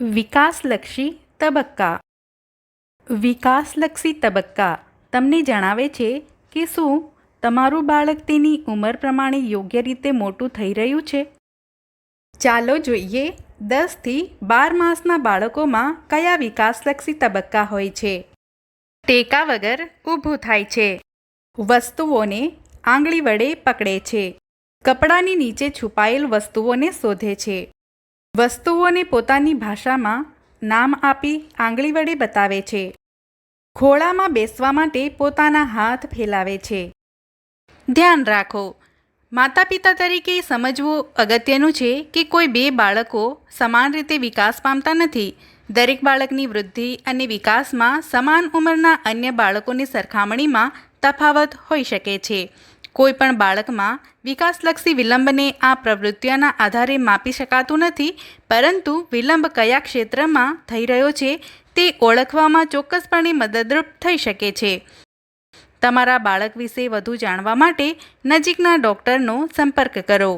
વિકાસલક્ષી તબક્કા. વિકાસલક્ષી તબક્કા. તમને જણાવે છે કે શું તમારું બાળક તેની ઉંમર પ્રમાણે યોગ્ય રીતે મોટું થઈ રહ્યું છે? ચાલો જોઈએ દસથી બાર માસના બાળકોમાં કયા વિકાસલક્ષી તબક્કા હોય છે? ટેકા વગર ઊભું થાય છે. વસ્તુઓને આંગળી વડે પકડે છે. કપડાની નીચે છુપાયેલ વસ્તુઓને શોધે છે. વસ્તુઓને પોતાની ભાષામાં નામ આપી આંગળી વડે બતાવે છે. ખોળામાં બેસવા માટે પોતાના હાથ ફેલાવે છે. ધ્યાન રાખો. માતા પિતા તરીકે સમજવું અગત્યનું છે કે કોઈ બે બાળકો સમાન રીતે વિકાસ પામતા નથી. દરેક બાળકની વૃદ્ધિ અને વિકાસમાં સમાન ઉંમરના અન્ય બાળકોની સરખામણીમાં તફાવત હોઈ શકે છે. કોઈ પણ બાળકમાં વિકાસલક્ષી વિલંબને આ પ્રવૃત્તિઓના આધારે માપી શકાતું નથી, પરંતુ વિલંબ કયા ક્ષેત્રમાં થઈ રહ્યો છે તે ઓળખવામાં ચોક્કસપણે મદદરૂપ થઈ શકે છે. તમારા બાળક વિશે વધુ જાણવા માટે નજીકના ડૉક્ટરનો સંપર્ક કરો.